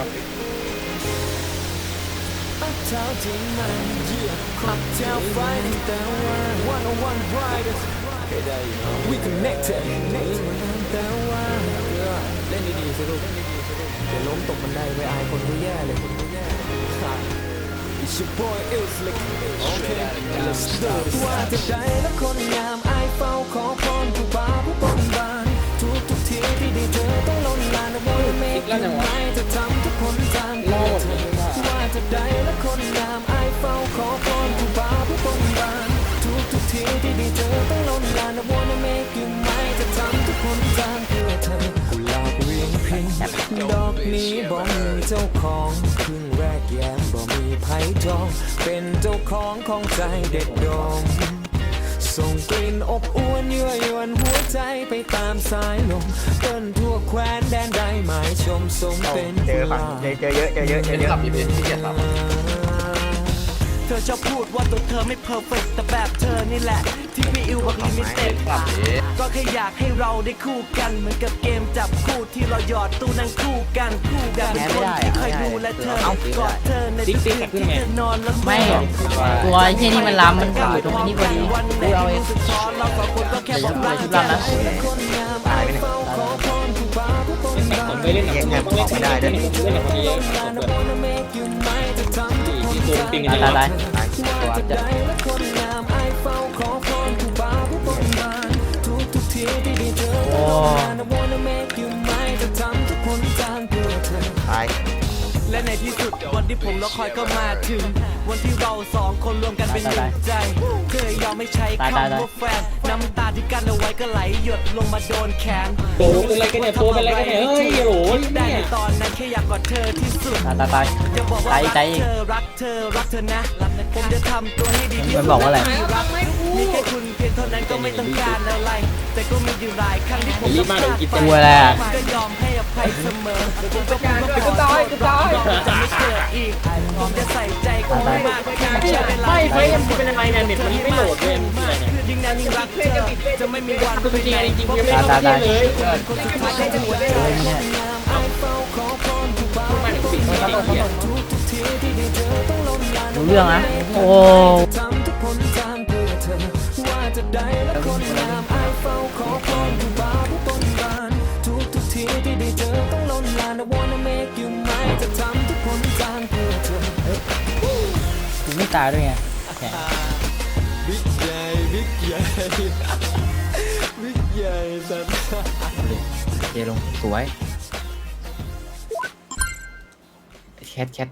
อบดิเช้าจริงมันเยี่ยมค็อกเทลไฟตั้งแต่วันวันอวันไรเดอร์ we connected นี่มันตั้งแต่วันเล่นดีๆสิลูกเดี๋ยวล้มตกบันไดไปอายคนดูแย่เลยคนดูแย่ It's your boy is like Okay let's do this ว่าจะได้และคนงามอายเฝ้าขอพรผู้บ่าวผู้บนบานทุกทุกทีที่ได้เจอต้องลนลานว่าเมฆยังไงจะ เมฆยังไงจะทำทุกคนทางเพื่อเธอกุหลาบเรียงพิงดอกนี้บ่มีเจ้าของครึ่งแรกแย้มบ่มีไผ่จอง เป็นเจ้าของของใจเด็ดดมส่งกลิ่นอบอวนยั่วยวนหัวใจไปตามสายลมเต้นทั่วแคว้นแดนใดหมายชมสมเป็นเจอฝั่งเจอเจอเยอะเจอเยอะเจอเยอะขับอีเวนต์ที่เกียรติครับ เธอชอบพูดว่าตัวเธอไม่เพอร์เฟกแต่แบบเธอนี่แหละ ที่พี่อิวบอกลิมิเต็ดขับดิก็แค่อยากให้เราได้คู่กัน เหมือนกับเกมจับคู่ที่เราหยอดตู้นั่งคู่กันคู่แบบเป็นคนที่เคยดูแลเธอกอดเธอในทุกคืนที่เธอนอนแล้วไม่ตัวไอ้เหี้ยนี่มันล้ำมันอยู่ตรงนี้พอดีวันไหนดูเอาเองรู้สึกท้อเราสองคนก็แค่บอกรักชุดใจลำนะตายไปเนี่ยผมไปเล่นกับแยกคนแยกต้องเล่นไม่ได้ด้วย เล่นกับคนเยอะผมแบบที่ตัวปิงตายตายตายตายตัวจะโอ้ตายและในที่สุดวันที่ผมรอคอยก็มาถึง วันที่เราสองคนรวมกันเป็นหนึ่งใจ เธอยอมไม่ใช้คำว่าแฟนน้ำตาที่กั้นเอาไว้ก็ไหลหยดลงมาโดนแขนโตเป็นอะไรกันเนี่ยโตเป็นอะไรกันเนี่ยเฮ้ยโหได้เนี่ยในตอนนั้นแค่อยากกอดเธอที่สุดตายตายตายจะบอกว่าใจรักใจเธอรักเธอรักเธอนะผมจะทำตัวให้ดีที่มัสุนดบอกว่าอะไรรักมีแค่คุณเพียงเท่านั้นก็ไม่ต้องการอะไร แต่ก็มีอยู่หลายครั้งที่ผมต้องพลาดไปกลัวอะไรอะก็ยอมให้อภัยเสมอผมก็พูดว่าขอโทษเราจะไม่เกิดอีกผมจะใส่ใจคุณมากแค่ใช้เวลา ไม่เฟซมันเป็นอะไรเนี่ยเน็ตมันไม่โหลดเลยเนี่ยยิงนานยิ่รักเธอจะไม่มีวันคือจริงๆจริงๆยังไม่ตายได้เลยคนสุดท้ายจะหมดได้เฮ้ยเนี่ยมาถึงสิ่งรู้เรื่องนะโอ้ทุกทีที่ได้เจอต้องล้นลาน I wanna make you mine จะทำทุกคนทางเพื่อเธอกู ไม่ตายด้วยไงแหมบิ๊กใหญ่บิ๊กใหญ่บิ๊กใหญ่สัตว์เจลงสวยแคทแคท